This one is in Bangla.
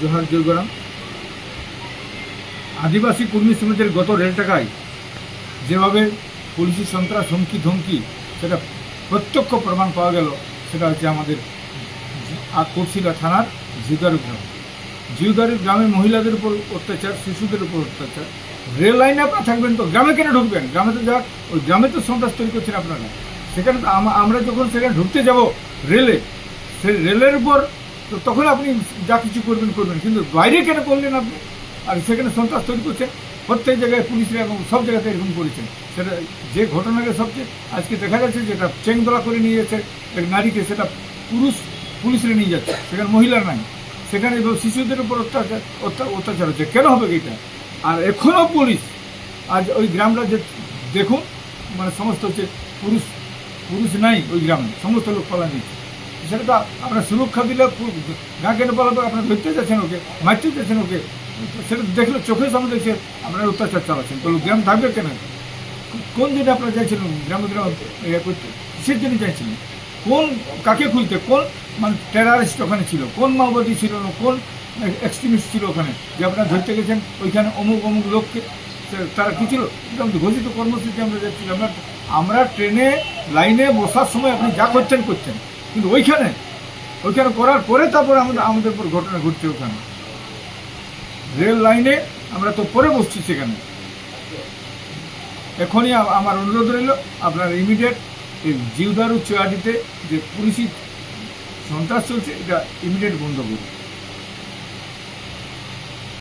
জোহার জয়গরাম আদিবাসী কর্মী সমিতির গত রেল টাকায় যেভাবে পুলিশি সন্ত্রাস হুমকি ধমকি সেটা প্রত্যক্ষ প্রমাণ পাওয়া গেল, সেটা হচ্ছে আমাদের কোটশিলা থানার জিউদারু গ্রাম। জিউদারু গ্রামে মহিলাদের উপর অত্যাচার, শিশুদের উপর অত্যাচার। রেল লাইনে আপনারা থাকবেন তো, গ্রামে কেন ঢুকবেন? গ্রামে তো যাক, ওই গ্রামে তো সন্ত্রাস তৈরি করছেন আপনারা। সেখানে আমরা যখন সেখানে ঢুকতে যাব রেলে, সেই রেলের উপর তো তখন আপনি যা কিছু করবেন করবেন। কিন্তু বাইরে কেন করলেন আপনি? আর সেখানে সন্ত্রাস তৈরি করছেন প্রত্যেক জায়গায় পুলিশরা এবং সব জায়গাতে এরকম করেছেন সেটা যে ঘটনাকে সবচেয়ে আজকে দেখা যাচ্ছে যেটা চেংদোলা করে নিয়ে যাচ্ছে, এক নারীকে সেটা পুরুষ, পুলিশরা নিয়ে যাচ্ছে। সেখানে মহিলা নাই। সেখানে শিশুদের উপর অত্যাচার অত্যা- অত্যাচার হচ্ছে। কেন হবে এটা? আর এখনও পুলিশ, আজ ওই গ্রামটা যে দেখুন মানে সমস্ত হচ্ছে পুরুষ পুরুষ নাই ওই গ্রামে। সমস্ত লোক পালা নিচ্ছে সেটা তো আপনার সুরক্ষা দিলে পু- গা কেন পালাবে আপনার ধরতে যাচ্ছেন ওকে, মারতে যাচ্ছেন ওকে। সেটা দেখলে চোখের সামনে দেখছে আপনার অত্যাচার চালাচ্ছেন। তো গ্রাম থাকবে কেন? কোন দিনে আপনারা চাইছিলেন গ্রামে গ্রাম ইয়ে করতে? কিসের জন্য চাইছিলেন কোন, কাকে খুঁজতে কোন মানে টেরারিস্ট ওখানে ছিল? কোন মাওবাদী ছিল? কোন এক্সট্রিমিস্ট ছিল ওখানে? যে আপনারা ধরতে গেছেন, ওইখানে অমুক অমুক লোককে, সে- তারা কি ছিল? এটা ঘোষিত কর্মসূচি আমরা যাচ্ছি আমরা আমরা ট্রেনে, লাইনে বসার সময় আপনি যা করছেন করছেন কিন্তু ওইখানে ওইখানে করার পরে তারপরে আমাদের আমাদের উপর ঘটনা ঘটছে ওখানে। রেল লাইনে আমরা তো পরে বসছি সেখানে। এখনই আমার অনুরোধ রইল, আপনার ইমিডিয়েট এই জিউদারু চেয়ারিতে যে পুলিশি সন্ত্রাস চলছে, এটা ইমিডিয়েট বন্ধ করুন।